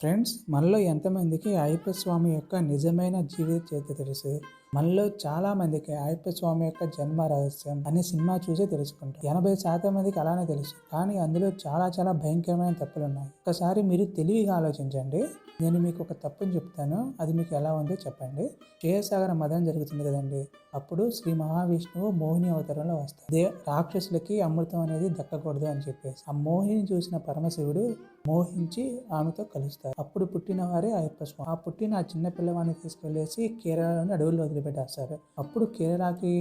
Friends మనలో ఎంతమందికి అయ్యప్ప స్వామి యొక్క నిజమైన జీవిత చరిత్ర తెలుసు? మనలో చాలా మందికి అయ్యప్ప స్వామి యొక్క జన్మ రహస్యం అనే సినిమా చూసి తెలుసుకుంటాం ఎనభై శాతం మందికి అలానే తెలుసు. కానీ అందులో చాలా చాలా భయంకరమైన తప్పులు ఉన్నాయి. ఒకసారి మీరు తెలివిగా ఆలోచించండి. నేను మీకు ఒక తప్పుని చెప్తాను. అది మీకు ఎలా ఉందో చెప్పండి. క్షీరసాగర మదనం జరుగుతుంది కదండి. అప్పుడు శ్రీ మహావిష్ణువు మోహిని అవతారంలో వస్తారు. దే రాక్షసులకి అమృతం అనేది దక్కకూడదు అని చెప్పేసి. ఆ మోహిని చూసిన పరమశివుడు మోహించి ఆమెతో కలుస్తారు. అప్పుడు పుట్టిన వారే అయ్యప్ప స్వామి. ఆ పుట్టిన ఆ చిన్న పిల్లవాడిని తీసుకెళ్ళేసి కేరళలోని అడవుల్లో వదిలిపెట్టేస్తారు. అప్పుడు కేరళకి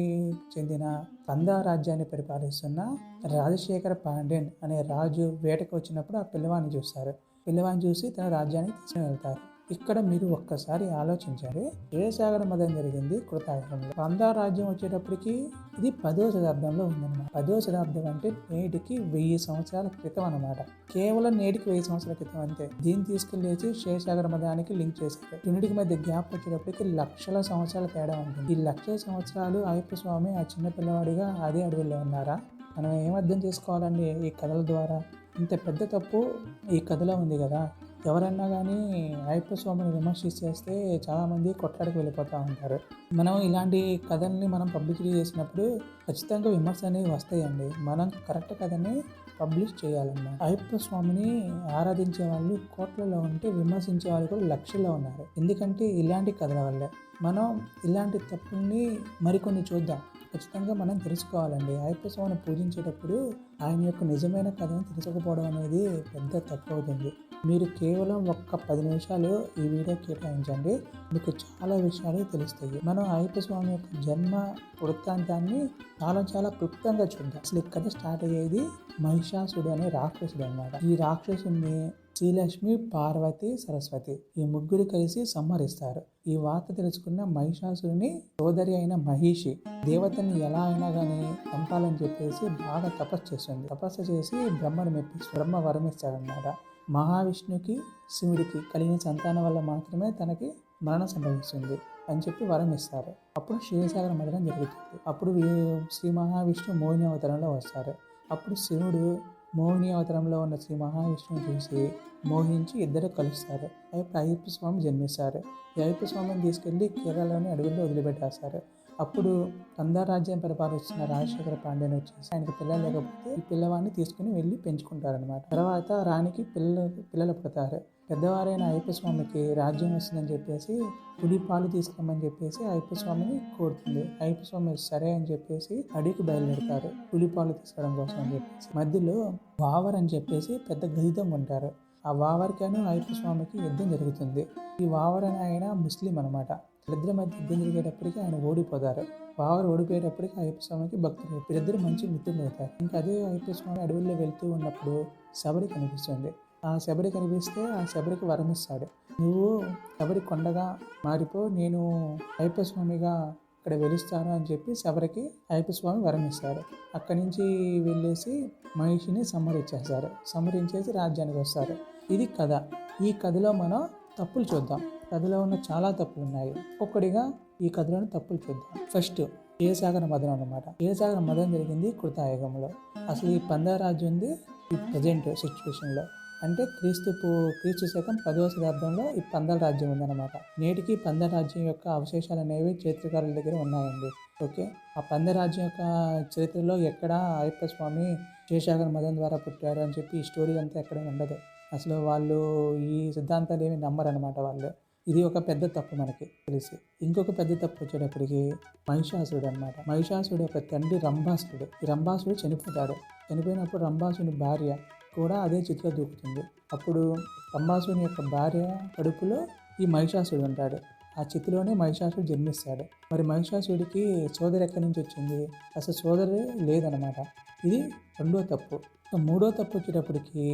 చెందిన పందా రాజ్యాన్ని పరిపాలిస్తున్న రాజశేఖర పాండ్యన్ అనే రాజు వేటకు వచ్చినప్పుడు ఆ పిల్లవాడిని చూస్తారు. పిల్లవాడిని చూసి తన రాజ్యానికి తీసుకుని వెళ్తారు. ఇక్కడ మీరు ఒక్కసారి ఆలోచించాలి. క్షీరసాగర మదం జరిగింది కృతాయుగంలో. పందా రాజ్యం వచ్చేటప్పటికి ఇది పదో శతాబ్దంలో ఉందన్నమాట. పదో శతాబ్దం అంటే నేటికి వెయ్యి సంవత్సరాల క్రితం అన్నమాట. కేవలం నేటికి వెయ్యి సంవత్సరాల క్రితం అంతే. దీన్ని తీసుకెళ్ళేసి క్షీరసాగర మదానికి లింక్ చేశారు. రెండింటికి మధ్య గ్యాప్ వచ్చేటప్పటికి లక్షల సంవత్సరాల తేడా ఉంటుంది. ఈ లక్షల సంవత్సరాలు అయ్యప్ప స్వామి ఆ చిన్న పిల్లవాడిగా అదే అడవిలో ఉన్నారా? మనం ఏం అర్థం చేసుకోవాలండి ఈ కథల ద్వారా? ఇంత పెద్ద తప్పు ఈ కథలో ఉంది కదా. ఎవరన్నా కానీ అయ్యప్ప స్వామిని విమర్శిస్తే చాలామంది కొట్లాడికి వెళ్ళిపోతూ ఉంటారు. మనం ఇలాంటి కథల్ని మనం పబ్లిసిటీ చేసినప్పుడు ఖచ్చితంగా విమర్శ అనేవి వస్తాయండి. మనం కరెక్ట్ కథని పబ్లిష్ చేయాలన్నమాట అయ్యప్ప స్వామిని ఆరాధించే వాళ్ళు కోట్లలో ఉంటే విమర్శించే వాళ్ళు కూడా లక్షల్లో ఉన్నారు. ఎందుకంటే ఇలాంటి కథల వల్లే. మనం ఇలాంటి తప్పుల్ని మరికొన్ని చూద్దాం. ఖచ్చితంగా మనం తెలుసుకోవాలండి. అయ్యప్ప స్వామిని పూజించేటప్పుడు ఆయన యొక్క నిజమైన కథను తెలుసుకోకపోవడం అనేది పెద్ద తప్పు అవుతుంది. మీరు కేవలం ఒక్క పది నిమిషాలు ఈ వీడియో కేటాయించండి. మీకు చాలా విషయాలు తెలుస్తాయి. మనం అయ్యప్ప స్వామి యొక్క జన్మ వృత్తాంతాన్ని చాలా చాలా క్లుప్తంగా చూద్దాం. అసలు ఇక్కడ స్టార్ట్ అయ్యేది మహిషాసుడు అనే రాక్షసుడు అన్నమాట. ఈ రాక్షసుని శ్రీలక్ష్మి పార్వతి సరస్వతి ఈ ముగ్గురు కలిసి సంహరిస్తారు. ఈ వార్త తెలుసుకున్న మహిషాసురుని సోదరి అయిన మహిషి దేవతని ఎలా అయినా కానీ చంపాలని చెప్పేసి బాగా తపస్సు చేస్తుంది. తపస్సు చేసి బ్రహ్మను మెప్పిస్తుంది బ్రహ్మ వరమిస్తాడనమాట మహావిష్ణుకి శివుడికి కలిగిన సంతానం వల్ల మాత్రమే తనకి మరణం సంభవిస్తుంది అని చెప్పి వరం ఇస్తారు అప్పుడు క్షీరసాగర మరణం జరుగుతుంది. అప్పుడు శ్రీ మహావిష్ణు మోహిని అవతారంలో వస్తారు. అప్పుడు శివుడు మోహిని అవతారంలో ఉన్న శ్రీ మహావిష్ణువు చూసి మోహించి ఇద్దరు కలుస్తారు. అప్పుడు అయ్యప్ప స్వామి జన్మిస్తారు. ఈ అయ్యప్ప స్వామిని తీసుకెళ్ళి కేరళలోని అడవుల్లో వదిలిపెట్టేస్తారు. అప్పుడు రాజ్యం పరిపాలిస్తున్న రాజశేఖర పాండ్యన్ వచ్చేసి ఆయనకు పిల్లలు లేకపోతే ఈ పిల్లవాడిని తీసుకుని వెళ్ళి పెంచుకుంటారనమాట తర్వాత రాణికి పిల్లలు పిల్లలు పుడతారు. పెద్దవారైన అయ్యప్ప స్వామికి రాజ్యం వస్తుందని చెప్పేసి పులి పాలు తీసుకురమ్మని చెప్పేసి అయ్యప్ప స్వామిని కోరుతుంది. అయ్యప్ప స్వామి సరే అని చెప్పేసి అడిగి బయలుదేరుతారు. పులి పాలు తీసుకోవడం కోసం అని చెప్పేసి. మధ్యలో వావర్ అని చెప్పేసి పెద్ద గదితం ఉంటారు. ఆ వావర్కను అయ్యప్ప స్వామికి యుద్ధం జరుగుతుంది. ఈ వావర్ అని ఆయన ముస్లిం అనమాట వీళ్ళిద్దరి మధ్య యుద్ధం జరిగేటప్పటికి ఆయన ఓడిపోతారు. వావర్ ఓడిపోయేటప్పటికి అయ్యప్ప స్వామికి భక్తులు వీళ్ళిద్దరు మంచి మిత్రులు అవుతారు. ఇంకా అదే అయ్యప్ప స్వామి అడవుల్లో వెళ్తూ ఉన్నప్పుడు శబరి కనిపిస్తుంది. ఆ శబరి కనిపిస్తే ఆ శబరికి వరమిస్తాడు నువ్వు శబరి కొండగా మారిపో నేను అయ్యప్ప స్వామిగా ఇక్కడ వెలుస్తాను అని చెప్పి శబరికి అయ్యప్ప స్వామి వరమిస్తారు అక్కడి నుంచి వెళ్ళేసి మహిషిని సంహరించేస్తారు. సంహరించేసి రాజ్యానికి వస్తారు. ఇది కథ. ఈ కథలో మనం తప్పులు చూద్దాం. కథలో ఉన్న చాలా తప్పులు ఉన్నాయి. ఒక్కొక్కటిగా ఈ కథలోని తప్పులు చూద్దాం. ఫస్ట్ ఏసాగర మదనం అనమాట ఏసాగర మదనం జరిగింది కృతాయుగంలో. అసలు ఈ పందా రాజ్యం ఉంది ఈ ప్రజెంట్ సిచ్యువేషన్లో అంటే క్రీస్తు క్రీస్తు శకం పదవ శతాబ్దంలో ఈ పందల రాజ్యం ఉందన్నమాట. నేటికి పందల రాజ్యం యొక్క అవశేషాలు అనేవి చరిత్రకారుల దగ్గర ఉన్నాయండి. ఓకే? ఆ పందరాజ్యం యొక్క చరిత్రలో ఎక్కడ అయ్యప్ప స్వామి శేషాగర మదం ద్వారా పుట్టారు అని చెప్పి ఈ స్టోరీ అంతా ఎక్కడ ఉండదు. అసలు వాళ్ళు ఈ సిద్ధాంతాలు ఏమి నమ్మరు అనమాట వాళ్ళు. ఇది ఒక పెద్ద తప్పు మనకి తెలిసి. ఇంకొక పెద్ద తప్పు వచ్చేటప్పటికి మహిషాసురుడు అనమాట మహిషాసురుడు యొక్క తండ్రి రంభాసురుడు. ఈ రంభాసురుడు చనిపోతాడు. చనిపోయినప్పుడు రంభాసుని భార్య కూడా అదే చితిలో దూకుతుంది. అప్పుడు రంభాసుని యొక్క భార్య కడుపులో ఈ మహిషాసుడు ఉంటాడు. ఆ చితిలోనే మహిషాసుడు జన్మిస్తాడు. మరి మహిషాసుడికి సోదరి ఎక్కడి నుంచి వచ్చింది? అసలు సోదరి లేదనమాట ఇది రెండో తప్పు. మూడో తప్పు వచ్చేటప్పటికి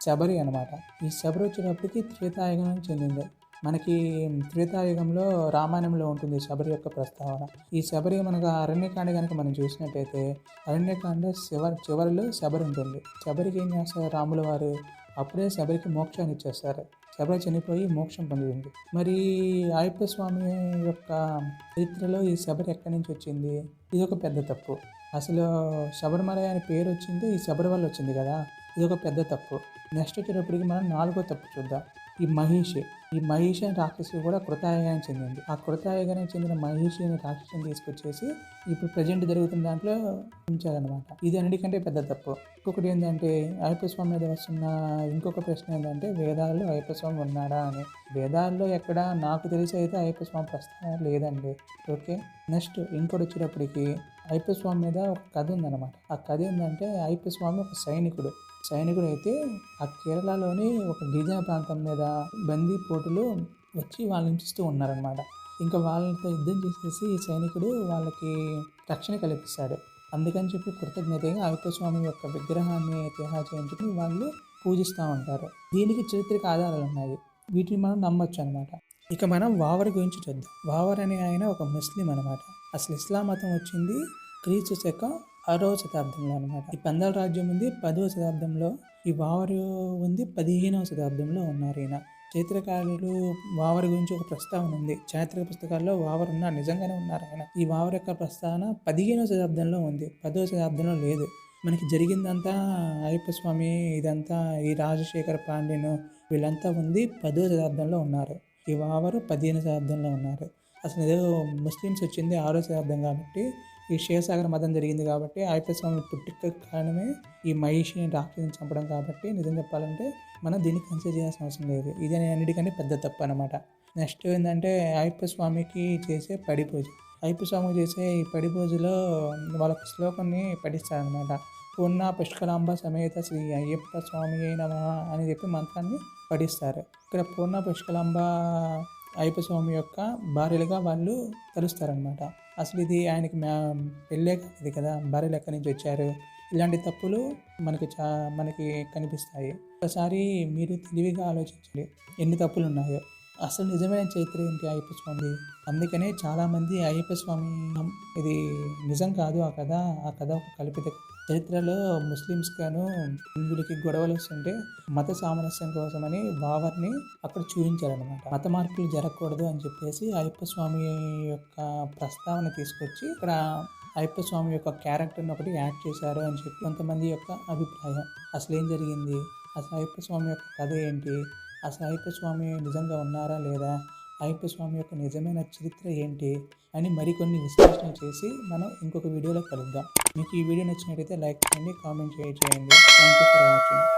శబరి అనమాట ఈ శబరి వచ్చేటప్పటికి త్రేతాయుగం చెందింది. మనకి త్రేతాయుగంలో రామాయణంలో ఉంటుంది శబరి యొక్క ప్రస్తావన. ఈ శబరి మనకు అరణ్యకాండ కనుక మనం చూసినట్టయితే అరణ్యకాండ చివరి చివరిలో శబరి ఉంటుంది. శబరికి ఏం చేస్తారు? రాముల వారు అప్పుడే శబరికి మోక్షాన్ని ఇచ్చేస్తారు. శబరి చనిపోయి మోక్షం పొందుతుంది మరి అయ్యప్ప స్వామి యొక్క చరిత్రలో ఈ శబరి ఎక్కడి నుంచి వచ్చింది? ఇది ఒక పెద్ద తప్పు. అసలు శబరిమల అనే పేరు వచ్చింది ఈ శబరి వల్ల వచ్చింది కదా? ఇది ఒక పెద్ద తప్పు. నెక్స్ట్ వచ్చేటప్పటికి మనం నాలుగో తప్పు చూద్దాం. ఈ మహిషే. ఈ మహిషి అనే రాక్షసి కూడా కృతాయుగానికి చెందింది. ఆ కృతాయుగానికి చెందిన మహిషి అనే రాక్షసుని తీసుకొచ్చేసి ఇప్పుడు ప్రజెంట్ జరుగుతున్న దాంట్లో ఉంచారనమాట ఇది అన్నిటికంటే పెద్ద తప్పు. ఇంకొకటి ఏంటంటే అయ్యప్ప స్వామి మీద వస్తున్న ఇంకొక ప్రశ్న ఏంటంటే వేదాల్లో అయ్యప్ప స్వామి ఉన్నాడా అని. వేదాల్లో ఎక్కడ నాకు తెలిసి అయితే అయ్యప్ప స్వామి ప్రస్తావన లేదండి. ఓకే? నెక్స్ట్ ఇంకోటి వచ్చేటప్పటికి అయ్యప్ప స్వామి మీద ఒక కథ ఉందన్నమాట. ఆ కథ ఏంటంటే అయ్యప్ప స్వామి ఒక సైనికుడు. సైనికుడు అయితే ఆ కేరళలోని ఒక గిరిజన ప్రాంతం మీద బందీ పోటులు వచ్చి వాళ్ళని హింసిస్తూ ఉన్నారనమాట ఇంకా వాళ్ళతో యుద్ధం చేసేసి ఈ సైనికుడు వాళ్ళకి రక్షణ కల్పిస్తాడు. అందుకని చెప్పి కృతజ్ఞతగా అవిత స్వామి యొక్క విగ్రహాన్ని తయారు చేయించుకుని వాళ్ళు పూజిస్తూ ఉంటారు. దీనికి చరిత్రక ఆధారాలు ఉన్నాయి. వీటిని మనం నమ్మొచ్చు అనమాట ఇక మనం వావర్ గురించి చూద్దాం. వావర్ అనే ఆయన ఒక ముస్లిం అనమాట అసలు ఇస్లాం మతం వచ్చింది క్రీస్తు శకం ఆరవ శతాబ్దంలో అనమాట ఈ పందాల రాజ్యం ఉంది పదవ శతాబ్దంలో ఈ వావరు ఉంది పదిహేనవ శతాబ్దంలో ఉన్నారు ఈయన. చరిత్రకారులు వావర్ గురించి ఒక ప్రస్తావన ఉంది. చారిత్రక పుస్తకాల్లో వావర్ ఉన్నారు నిజంగానే ఉన్నారు ఆయన. ఈ వావర్ యొక్క ప్రస్తావన పదిహేనవ శతాబ్దంలో ఉంది పదవ శతాబ్దంలో లేదు. మనకి జరిగిందంతా అయ్యప్ప స్వామి ఇదంతా ఈ రాజశేఖర పాండ్యను వీళ్ళంతా ఉంది పదో శతాబ్దంలో ఉన్నారు. ఈ వావరు పదిహేను శతాబ్దంలో ఉన్నారు. అసలు ఏదో ముస్లిమ్స్ వచ్చింది ఆరో శతాబ్దం కాబట్టి ఈ క్షీరసాగర మతం జరిగింది కాబట్టి అయ్యప్ప స్వామి పుట్టుక కారణమే ఈ మహిషిని రాక్షసుని చంపడం కాబట్టి నిజం చెప్పాలంటే మనం దీన్ని కన్సిడర్ చేయాల్సిన అవసరం లేదు. ఇది అన్నిటికంటే పెద్ద తప్పు అనమాట నెక్స్ట్ ఏంటంటే అయ్యప్ప స్వామికి చేసే పడి పూజ. అయ్యప్ప స్వామికి చేసే ఈ పడి పూజలో వాళ్ళకి శ్లోకాన్ని పఠిస్తారనమాట పూర్ణ పుష్కలాంబ సమేత శ్రీ అయ్యప్ప స్వామి అయిన అని చెప్పి మంత్రాన్ని పఠిస్తారు. ఇక్కడ పూర్ణ పుష్కలాంబ అయ్యప్ప స్వామి యొక్క భార్యలుగా వాళ్ళు కలుస్తారనమాట అసలు ఇది ఆయనకి మ్యా పెళ్ళే ఇది కదా భార్య ఎక్కడి నుంచి వచ్చారు. ఇలాంటి తప్పులు మనకి చా మనకి కనిపిస్తాయి. ఒకసారి మీరు తెలివిగా ఆలోచించండి ఎన్ని తప్పులు ఉన్నాయో. అసలు నిజమైన చరిత్ర ఏంటి అయ్యప్ప స్వామి అందుకనే చాలామంది అయ్యప్ప స్వామి ఇది నిజం కాదు ఆ కథ ఆ కథ ఒక కల్పిత చరిత్రలో ముస్లిమ్స్ గాను హిందువులకి గొడవలు వస్తుంటే మత సామరస్యం కోసమని బావర్ని అక్కడ చూపించారనమాట మత మార్పులు జరగకూడదు అని చెప్పేసి అయ్యప్ప స్వామి యొక్క ప్రస్తావన తీసుకొచ్చి ఇక్కడ అయ్యప్ప స్వామి యొక్క క్యారెక్టర్ని ఒకటి యాడ్ చేశారు అని చెప్పి కొంతమంది యొక్క అభిప్రాయం. అసలు ఏం జరిగింది? అసలు అయ్యప్ప స్వామి యొక్క కథ ఏంటి? అసలు అయ్యప్ప స్వామి నిజంగా ఉన్నారా లేదా? అయ్యప్ప స్వామి యొక్క నిజమైన చరిత్ర ఏంటి అని మరికొన్ని విశ్లేషణ చేసి మనం ఇంకొక వీడియోలో కలుద్దాం. మీకు ఈ వీడియో నచ్చినట్టయితే లైక్ చేయండి కామెంట్ చేయండి. Thank you for watching